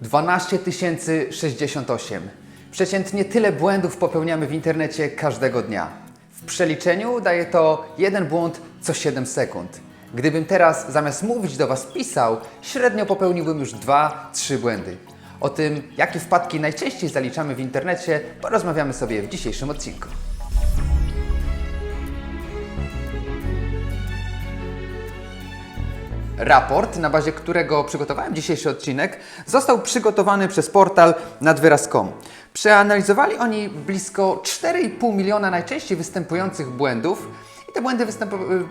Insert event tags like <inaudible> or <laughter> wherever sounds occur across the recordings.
12 068. Przeciętnie tyle błędów popełniamy w internecie każdego dnia. W przeliczeniu daje to jeden błąd co 7 sekund. Gdybym teraz zamiast mówić do Was pisał, średnio popełniłbym już 2-3 błędy. O tym, jakie wpadki najczęściej zaliczamy w internecie, porozmawiamy sobie w dzisiejszym odcinku. Raport, na bazie którego przygotowałem dzisiejszy odcinek, został przygotowany przez portal nadwyraz.com. Przeanalizowali oni blisko 4,5 miliona najczęściej występujących błędów i te błędy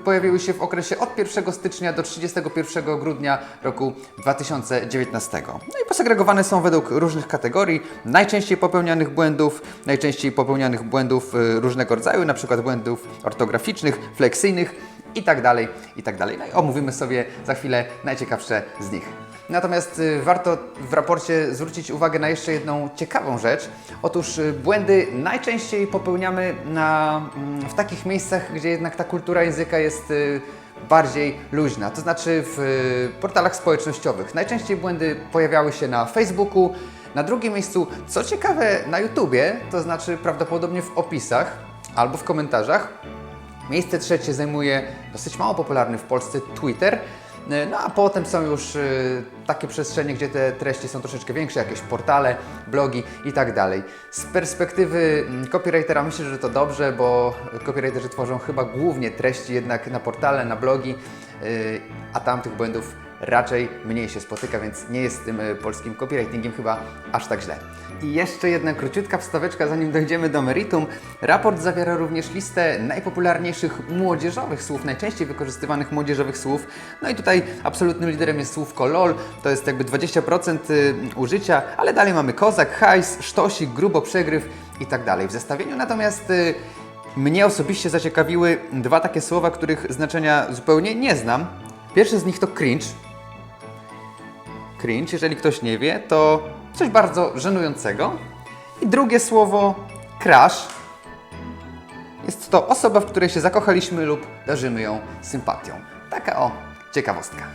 pojawiły się w okresie od 1 stycznia do 31 grudnia roku 2019. No i posegregowane są według różnych kategorii, najczęściej popełnianych błędów, najczęściej popełnianych błędów y, różnego rodzaju, przykład błędów ortograficznych, fleksyjnych, i tak dalej, i tak dalej. No i omówimy sobie za chwilę najciekawsze z nich. Natomiast y, warto w raporcie zwrócić uwagę na jeszcze jedną ciekawą rzecz. Otóż y, błędy najczęściej popełniamy na, mm, w takich miejscach, gdzie jednak ta kultura języka jest y, bardziej luźna, to znaczy w portalach społecznościowych. Najczęściej błędy pojawiały się na Facebooku, na drugim miejscu, co ciekawe, na YouTubie, to znaczy prawdopodobnie w opisach albo w komentarzach. Miejsce trzecie zajmuje dosyć mało popularny w Polsce Twitter. No a potem są już y, takie przestrzenie, gdzie te treści są troszeczkę większe, jakieś portale, blogi i tak dalej. Z perspektywy mm, copywritera myślę, że to dobrze, bo copywriterzy tworzą chyba głównie treści jednak na portale, na blogi, y, a tam tych błędów raczej mniej się spotyka, więc nie jest z tym y, polskim copywritingiem chyba aż tak źle. I jeszcze jedna króciutka wstaweczka, zanim dojdziemy do meritum. Raport zawiera również listę najpopularniejszych młodzieżowych słów, najczęściej wykorzystywanych młodzieżowych słów. No i tutaj absolutnym liderem jest słówko LOL, to jest jakby 20% y, użycia, ale dalej mamy kozak, hajs, sztosik, grubo, przegryw i tak dalej. W zestawieniu natomiast y, mnie osobiście zaciekawiły dwa takie słowa, których znaczenia zupełnie nie znam. Pierwsze z nich to cringe, cringe, jeżeli ktoś nie wie, to coś bardzo żenującego. I drugie słowo crush. Jest to osoba, w której się zakochaliśmy lub darzymy ją sympatią. Taka o ciekawostka.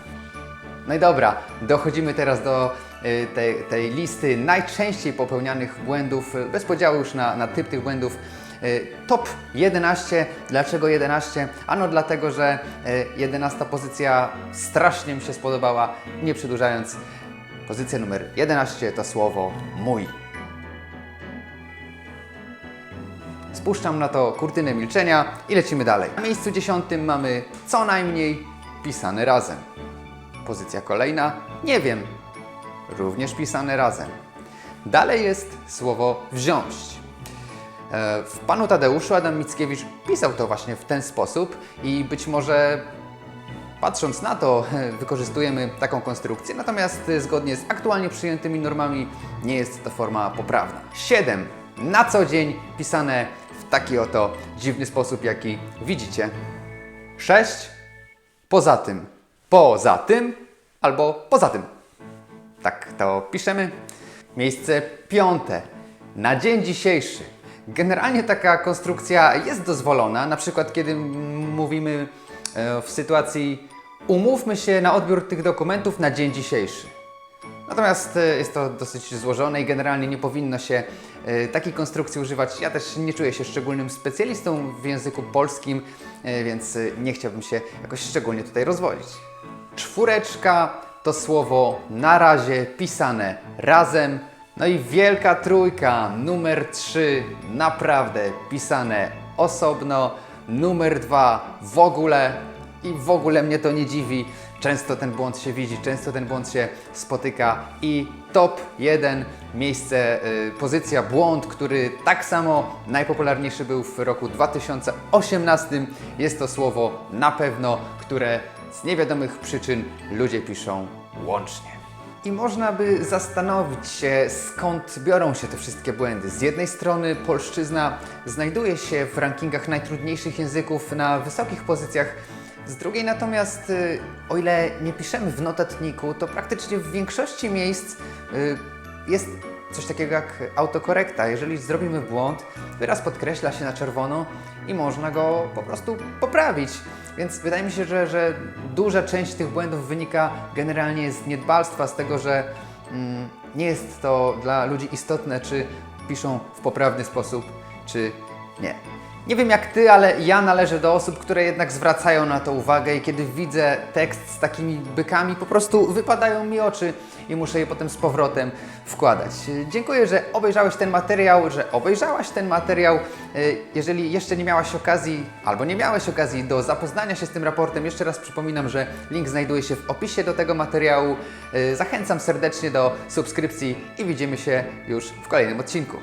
No i dobra, dochodzimy teraz do y, tej, tej listy najczęściej popełnianych błędów, y, bez podziału już na, na typ tych błędów. Y, Top 11. Dlaczego 11? Ano dlatego, że y, 11 pozycja strasznie mi się spodobała. Nie przedłużając, pozycja numer 11 to słowo mój. Spuszczam na to kurtynę milczenia i lecimy dalej. Na miejscu dziesiątym mamy co najmniej pisane razem. Pozycja kolejna, nie wiem, również pisane razem. Dalej jest słowo wziąć. E, W Panu Tadeuszu Adam Mickiewicz pisał to właśnie w ten sposób i być może patrząc na to <laughs> wykorzystujemy taką konstrukcję, natomiast zgodnie z aktualnie przyjętymi normami nie jest to forma poprawna. 7. Na co dzień pisane w taki oto dziwny sposób, jaki widzicie. 6. Poza tym, poza tym albo poza tym. Tak to piszemy. Miejsce piąte. Na dzień dzisiejszy. Generalnie taka konstrukcja jest dozwolona, na przykład kiedy mówimy e, w sytuacji umówmy się na odbiór tych dokumentów na dzień dzisiejszy. Natomiast e, jest to dosyć złożone i generalnie nie powinno się e, takiej konstrukcji używać. Ja też nie czuję się szczególnym specjalistą w języku polskim, więc nie chciałbym się jakoś szczególnie tutaj rozwodzić. Czwóreczka to słowo na razie pisane razem. No i wielka trójka, numer 3 naprawdę pisane osobno, numer 2 w ogóle i w ogóle mnie to nie dziwi. Często ten błąd się widzi, często ten błąd się spotyka i top 1 miejsce, y, pozycja błąd, który tak samo najpopularniejszy był w roku 2018. Jest to słowo na pewno, które z niewiadomych przyczyn ludzie piszą łącznie. I można by zastanowić się, skąd biorą się te wszystkie błędy. Z jednej strony polszczyzna znajduje się w rankingach najtrudniejszych języków na wysokich pozycjach, z drugiej natomiast, y, o ile nie piszemy w notatniku, to praktycznie w większości miejsc y, jest coś takiego jak autokorekta. Jeżeli zrobimy błąd, wyraz podkreśla się na czerwono i można go po prostu poprawić. Więc wydaje mi się, że, że duża część tych błędów wynika generalnie z niedbalstwa, z tego, że mm, nie jest to dla ludzi istotne, czy piszą w poprawny sposób, czy nie. Nie wiem jak ty, ale ja należę do osób, które jednak zwracają na to uwagę i kiedy widzę tekst z takimi bykami, po prostu wypadają mi oczy i muszę je potem z powrotem wkładać. Dziękuję, że obejrzałeś ten materiał, że obejrzałaś ten materiał. Y, Jeżeli jeszcze nie miałaś okazji albo nie miałeś okazji do zapoznania się z tym raportem, jeszcze raz przypominam, że link znajduje się w opisie do tego materiału. Y, Zachęcam serdecznie do subskrypcji i widzimy się już w kolejnym odcinku.